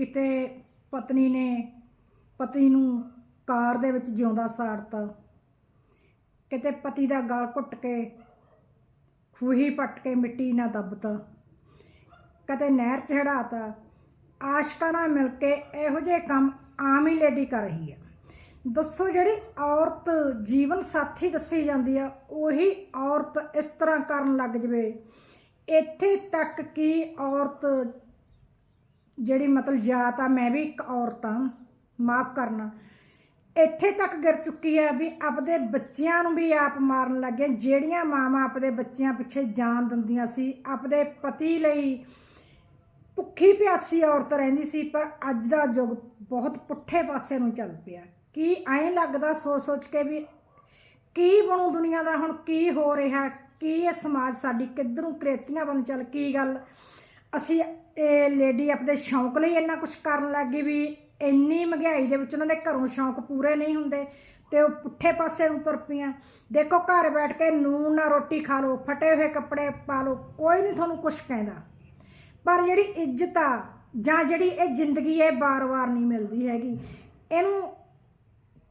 ਕਿਤੇ ਪਤਨੀ ਨੇ ਪਤੀ ਨੂੰ ਕਾਰ ਦੇ ਵਿੱਚ ਜਿਉਂਦਾ ਸਾੜਤਾ। ਕਿਤੇ ਪਤੀ ਦਾ ਗਲ ਘੁੱਟ ਕੇ ਖੂਹੀ ਪੱਟ ਕੇ ਮਿੱਟੀ ਨਾਲ ਦੱਬਤਾ। ਕਦੇ ਨਹਿਰ 'ਚ ਚੜਾਤਾ ਆਸ਼ਕਾਂ ਨਾਲ ਮਿਲ ਕੇ ਇਹੋ ਜਿਹੇ ਕੰਮ ਆਮ ਹੀ ਲੇਡੀ ਕਰ ਰਹੀ ਹੈ। ਦੱਸੋ ਜਿਹੜੀ ਔਰਤ ਜੀਵਨ ਸਾਥੀ ਦੱਸੀ ਜਾਂਦੀ ਆ, ਉਹੀ ਔਰਤ ਇਸ ਤਰ੍ਹਾਂ ਕਰਨ ਲੱਗ ਜਵੇ। ਇੱਥੇ ਤੱਕ ਕਿ ਔਰਤ ਜਿਹੜੀ ਮਤਲਬ ਜਾਤ ਆ, ਮੈਂ ਵੀ ਇੱਕ ਔਰਤ ਆ, ਮਾਫ ਕਰਨਾ। ਇੱਥੇ ਤੱਕ ਗਿਰ ਚੁੱਕੀ ਹੈ ਵੀ ਆਪਦੇ ਬੱਚਿਆਂ ਨੂੰ ਵੀ ਆਪ ਮਾਰਨ ਲੱਗੇ ਜਿਹੜੀਆਂ ਮਾਵਾਂ ਆਪਦੇ ਬੱਚਿਆਂ ਪਿੱਛੇ ਜਾਨ ਦਿੰਦੀਆਂ ਸੀ, ਆਪਦੇ ਪਤੀ ਲਈ ਭੁੱਖੀ ਪਿਆਸੀ ਔਰਤ ਰਹਿੰਦੀ ਸੀ, ਪਰ ਅੱਜ ਦਾ ਯੁੱਗ ਬਹੁਤ ਪੁੱਠੇ ਪਾਸੇ ਨੂੰ ਚੱਲ ਪਿਆ। ਕੀ ਐਂ ਲੱਗਦਾ ਸੋਚ ਸੋਚ ਕੇ ਵੀ ਕੀ ਬਣੂ ਦੁਨੀਆ ਦਾ, ਹੁਣ ਕੀ ਹੋ ਰਿਹਾ, ਕੀ ਇਹ ਸਮਾਜ ਸਾਡੀ ਕਿੱਧਰੋਂ ਕ੍ਰੇਤੀਆਂ ਬਣ ਚੱਲ, ਕੀ ਗੱਲ ਅਸੀਂ ਇਹ ਲੇਡੀ ਆਪਣੇ ਸ਼ੌਂਕ ਲਈ ਇੰਨਾ ਕੁਝ ਕਰਨ ਲੱਗੀ ਵੀ ਇੰਨੀ ਮਹਿੰਗਾਈ ਦੇ ਵਿੱਚ ਉਹਨਾਂ ਦੇ ਘਰੋਂ ਸ਼ੌਂਕ ਪੂਰੇ ਨਹੀਂ ਹੁੰਦੇ ਤੇ ਉਹ ਪੁੱਠੇ ਪਾਸੇ ਨੂੰ ਤੁਰ ਪਈਆਂ। ਦੇਖੋ ਘਰ ਬੈਠ ਕੇ ਨੂਨ ਨਾਲ ਰੋਟੀ ਖਾ ਲਓ, ਫਟੇ ਹੋਏ ਕੱਪੜੇ ਪਾ ਲਓ, ਕੋਈ ਨਹੀਂ ਤੁਹਾਨੂੰ ਕੁਝ ਕਹਿੰਦਾ। ਪਰ ਜਿਹੜੀ ਇੱਜ਼ਤ ਆ ਜਾਂ ਜਿਹੜੀ ਇਹ ਜ਼ਿੰਦਗੀ ਹੈ ਬਾਰ-ਬਾਰ ਨਹੀਂ ਮਿਲਦੀ ਹੈਗੀ, ਇਹਨੂੰ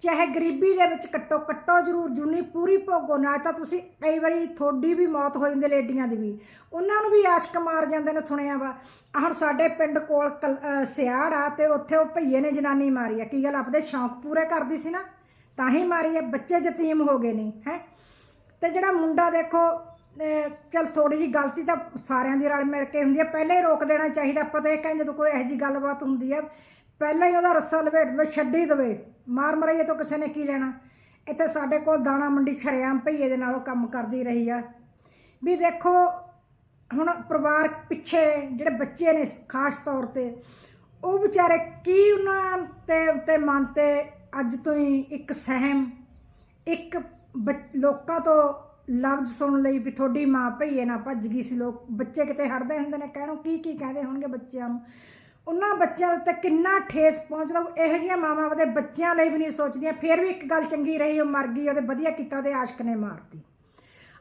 ਚਾਹੇ ਗਰੀਬੀ ਦੇ ਵਿੱਚ ਕੱਟੋ ਕੱਟੋ ਜ਼ਰੂਰ ਜੁਨੀ ਪੂਰੀ ਭੋਗੋ, ਨਾ ਤਾਂ ਤੁਸੀਂ ਕਈ ਵਾਰੀ ਤੁਹਾਡੀ ਵੀ ਮੌਤ ਹੋ ਜਾਂਦੀ ਲੇਡੀਆਂ ਦੀ ਵੀ। ਉਹਨਾਂ ਨੂੰ ਵੀ ਆਸ਼ਕ ਮਾਰ ਜਾਂਦੇ ਨੇ ਸੁਣਿਆ ਵਾ। ਹੁਣ ਸਾਡੇ ਪਿੰਡ ਕੋਲ ਕਲ- ਸਿਆੜ ਆ ਤੇ ਉੱਥੇ ਉਹ ਭਈਏ ਨੇ ਜਨਾਨੀ ਮਾਰੀ ਆ। ਕੀ ਗੱਲ ਆਪਦੇ ਸ਼ੌਂਕ ਪੂਰੇ ਕਰਦੀ ਸੀ ਨਾ? ਤਾਂ ਹੀ ਮਾਰੀ ਆ। ਬੱਚੇ ਯਤੀਮ ਹੋ ਗਏ ਨੇ, ਹੈ? ਤੇ ਜਿਹੜਾ ਮੁੰਡਾ ਦੇਖੋ, ਅਹ, ਚੱਲ ਥੋੜੀ ਜੀ ਗਲਤੀ ਤਾਂ ਸਾਰਿਆਂ ਦੀ ਰਲ ਮਿਲ ਕੇ ਹੁੰਦੀ ਹੈ ਪਹਿਲਾਂ ਹੀ ਰੋਕ ਦੇਣਾ ਚਾਹੀਦਾ। ਪਤਾ ਇਹ ਕਹਿੰਦੇ ਜਦੋਂ ਕੋਈ ਇਹੋ ਜੀ ਗੱਲਬਾਤ ਹੁੰਦੀ ਹੈ ਪਹਿਲਾਂ ਹੀ ਉਹਦਾ ਰੱਸਾ ਲਵੇਟ ਦੇ ਛੱਡੀ ਦੇਵੇ। ਮਾਰ ਮਰਾਈਏ ਤੋਂ ਕਿਸੇ ਨੇ ਕੀ ਲੈਣਾ? ਇੱਥੇ ਸਾਡੇ ਕੋਲ ਦਾਣਾ ਮੰਡੀ ਛਰਿਆਮ ਭਈਏ ਦੇ ਨਾਲੋਂ ਕੰਮ ਕਰਦੀ ਰਹੀ ਆ। ਵੀ ਦੇਖੋ, ਹੁਣ ਪਰਿਵਾਰ ਪਿੱਛੇ ਜਿਹੜੇ ਬੱਚੇ ਨੇ ਖਾਸ ਤੌਰ ਤੇ, ਉਹ ਵਿਚਾਰੇ ਕੀ ਉਹਨਾਂ ਤੇ ਤੇ ਮਨ ਤੇ ਅੱਜ ਤੋਂ ਹੀ ਇੱਕ ਸਹਿਮ, ਇੱਕ ਬੱਚ- ਲੋਕਾਂ ਤੋਂ ਲਫ਼ਜ਼ ਸੁਣ ਲਈ ਵੀ ਤੁਹਾਡੀ ਮਾਂ ਭਈਏ ਨਾ ਭੱਜ ਗਈ ਸੀ। ਲੋਕ ਬੱਚੇ ਕਿਤੇ ਹਟਦੇ ਹੁੰਦੇ ਨੇ, ਕਹਿਣੋ ਕੀ ਕੀ ਕਹਿੰਦੇ ਹੋਣਗੇ ਬੱਚਿਆਂ ਨੂੰ? ਉਹਨਾਂ ਬੱਚਿਆਂ ਉੱਤੇ ਕਿੰਨਾ ਠੇਸ ਪਹੁੰਚਦਾ, ਉਹ ਇਹੋ ਜਿਹੀਆਂ ਮਾਵਾਂ ਉਹਦੇ ਬੱਚਿਆਂ ਲਈ ਵੀ ਨਹੀਂ ਸੋਚਦੀਆਂ, ਫਿਰ ਵੀ ਇੱਕ ਗੱਲ ਚੰਗੀ ਰਹੀ, ਉਹ ਮਰ ਗਈ, ਉਹਦੇ ਵਧੀਆ ਕੀਤਾ, ਉਹਦੇ ਆਸ਼ਕ ਨੇ ਮਾਰਤੀ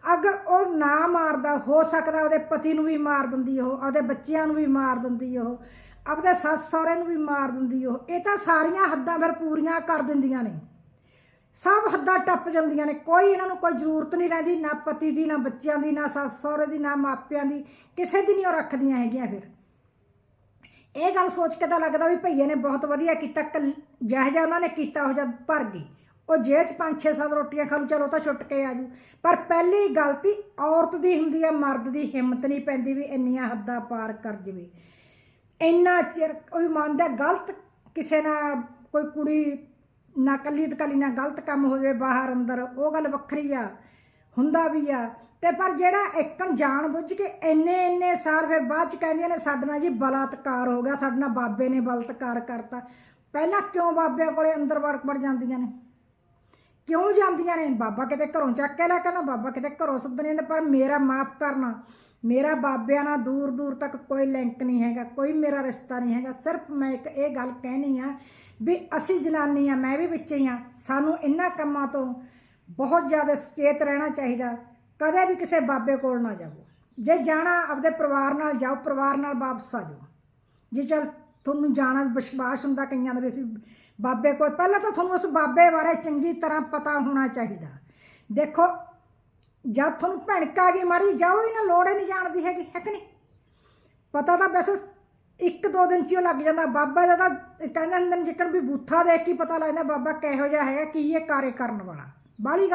ਅਗਰ ਉਹ ਨਾ ਮਾਰਦਾ, ਹੋ ਸਕਦਾ ਉਹਦੇ ਪਤੀ ਨੂੰ ਵੀ ਮਾਰ ਦਿੰਦੀ ਉਹ ਉਹਦੇ ਬੱਚਿਆਂ ਨੂੰ ਵੀ ਮਾਰ ਦਿੰਦੀ ਉਹ, ਆਪਦੇ ਸੱਸ ਸਹੁਰੇ ਨੂੰ ਵੀ ਮਾਰ ਦਿੰਦੀ ਉਹ, ਇਹ ਤਾਂ ਸਾਰੀਆਂ ਹੱਦਾਂ ਫਿਰ ਪੂਰੀਆਂ ਕਰ ਦਿੰਦੀਆਂ ਨੇ। ਸਭ ਹੱਦਾਂ ਟੱਪ ਜਾਂਦੀਆਂ ਨੇ, ਕੋਈ ਇਹਨਾਂ ਨੂੰ ਕੋਈ ਜ਼ਰੂਰਤ ਨਹੀਂ ਰਹਿੰਦੀ, ਨਾ ਪਤੀ ਦੀ, ਨਾ ਬੱਚਿਆਂ ਦੀ, ਨਾ ਸੱਸ ਸਹੁਰੇ ਦੀ, ਨਾ ਮਾਪਿਆਂ ਦੀ, ਕਿਸੇ ਦੀ ਨਹੀਂ ਉਹ ਰੱਖਦੀਆਂ ਹੈਗੀਆਂ ਫਿਰ। ਇਹ ਗੱਲ ਸੋਚ ਕੇ ਤਾਂ ਲੱਗਦਾ ਵੀ ਭਈਏ ਨੇ ਬਹੁਤ ਵਧੀਆ ਕੀਤਾ, ਕੱਲ- ਜਿਹੋ ਜਿਹਾ ਉਹਨਾਂ ਨੇ ਕੀਤਾ, ਉਹ ਜਦ ਭਰ ਗਈ। ਉਹ ਜੇਲ੍ਹ 'ਚ ਪੰਜ ਛੇ ਸੱਤ ਰੋਟੀਆਂ ਖਾ ਲੂ ਚਲੋ ਤਾਂ ਛੁੱਟ ਕੇ ਆ ਜੂ। ਪਰ ਪਹਿਲੀ ਗਲਤੀ ਔਰਤ ਦੀ ਹੁੰਦੀ ਆ, ਮਰਦ ਦੀ ਹਿੰਮਤ ਨਹੀਂ ਪੈਂਦੀ ਵੀ ਇੰਨੀਆਂ ਹੱਦਾਂ ਪਾਰ ਕਰ ਜਵੇ। ਇੰਨਾ ਚਿਰ ਕੋਈ ਮੰਨਦਾ ਗਲਤ ਕਿਸੇ ਨਾਲ, ਕੋਈ ਕੁੜੀ ਨਾ ਕੱਲੀ ਤੇ ਨਾ ਗਲਤ ਕੰਮ ਹੋਵੇ ਬਾਹਰ ਅੰਦਰ, ਉਹ ਗੱਲ ਵੱਖਰੀ ਆ। ਹੁੰਦਾ ਵੀ ਆ। ਤੇ ਪਰ ਜਿਹੜਾ ਇੱਕਣ ਜਾਣ ਬੁੱਝ ਕੇ ਇੰਨੇ ਇੰਨੇ ਸਾਲ ਫਿਰ ਬਾਅਦ ਚ ਕਹਿੰਦੀਆਂ ਨੇ, ਸਾਡੇ ਨਾਲ ਜੀ ਬਲਾਤਕਾਰ ਹੋ ਗਿਆ, ਸਾਡੇ ਨਾਲ ਬਾਬੇ ਨੇ ਬਲਾਤਕਾਰ ਕਰਤਾ। ਪਹਿਲਾਂ ਕਿਉਂ ਬਾਬਿਆਂ ਕੋਲੇ ਅੰਦਰ ਵੜ ਵੜ ਜਾਂਦੀਆਂ ਨੇ? ਕਿਉਂ ਜਾਂਦੀਆਂ ਨੇ? ਬਾਬਾ ਕਿਤੇ ਘਰੋਂ ਚੱਕ ਕੇ ਲੈ ਕੇ ਨਾ ਬਾਬਾ ਕਿਤੇ ਘਰੋਂ ਸੱਦਣੇ ਨੇ, ਪਰ ਮੇਰਾ ਮਾਫ ਕਰਨਾ, ਮੇਰਾ ਬਾਬਿਆਂ ਨਾਲ ਦੂਰ ਦੂਰ ਤੱਕ ਕੋਈ ਲਿੰਕ ਨਹੀਂ ਹੈਗਾ, ਕੋਈ ਮੇਰਾ ਰਿਸ਼ਤਾ ਨਹੀਂ ਹੈਗਾ। ਸਿਰਫ ਮੈਂ ਇੱਕ ਇਹ ਗੱਲ ਕਹਿਣੀ ਆ ਵੀ ਅਸੀਂ ਜਨਾਨੀ ਆ, ਮੈਂ ਵੀ ਵਿੱਚ ਹੀ ਆ, ਸਾਨੂੰ ਇਹਨਾਂ ਕੰਮਾਂ ਤੋਂ ਬਹੁਤ ਜ਼ਿਆਦਾ ਸੁਚੇਤ ਰਹਿਣਾ ਚਾਹੀਦਾ। ਕਦੇ ਵੀ ਕਿਸੇ ਬਾਬੇ ਕੋਲ ਨਾ ਜਾਓ। ਜੇ ਜਾਣਾ, ਆਪਦੇ ਪਰਿਵਾਰ ਨਾਲ ਜਾਓ, ਪਰਿਵਾਰ ਨਾਲ ਵਾਪਸ ਆ ਜਾਓ। ਜੇ ਚਲ ਤੁਹਾਨੂੰ ਜਾਣਾ ਵਿਸ਼ਵਾਸ ਹੁੰਦਾ ਕਈਆਂ ਦਾ ਵੀ ਅਸੀਂ ਬਾਬੇ ਕੋਲ, ਪਹਿਲਾਂ ਤਾਂ ਤੁਹਾਨੂੰ ਉਸ ਬਾਬੇ ਬਾਰੇ ਚੰਗੀ ਤਰ੍ਹਾਂ ਪਤਾ ਹੋਣਾ ਚਾਹੀਦਾ। ਦੇਖੋ, ਜਦ ਤੁਹਾਨੂੰ ਭਿਣਕ ਆ ਗਈ ਮਾੜੀ, ਜਾਓ ਹੀ ਨਾ ਲੋੜ ਹੀ ਨਹੀਂ ਜਾਣਦੀ ਹੈਗੀ, ਹੈ ਕਿ ਨਹੀਂ? ਪਤਾ ਤਾਂ ਵੈਸੇ ਇੱਕ ਦੋ ਦਿਨ ਚ ਹੀ ਉਹ ਲੱਗ ਜਾਂਦਾ। ਬਾਬਾ ਦਾ ਤਾਂ ਕਹਿੰਦੇ ਹੁੰਦੇ ਨੇ ਜਿੱਕਣ ਵੀ ਬੂਥਾ ਦੇਖ ਕੇ ਪਤਾ ਲੱਗਦਾ ਬਾਬਾ ਕਿਹੋ ਜਿਹਾ ਹੈ, ਕੀ ਇਹ ਕਾਰੇ ਕਰਨ ਵਾਲਾ। Bali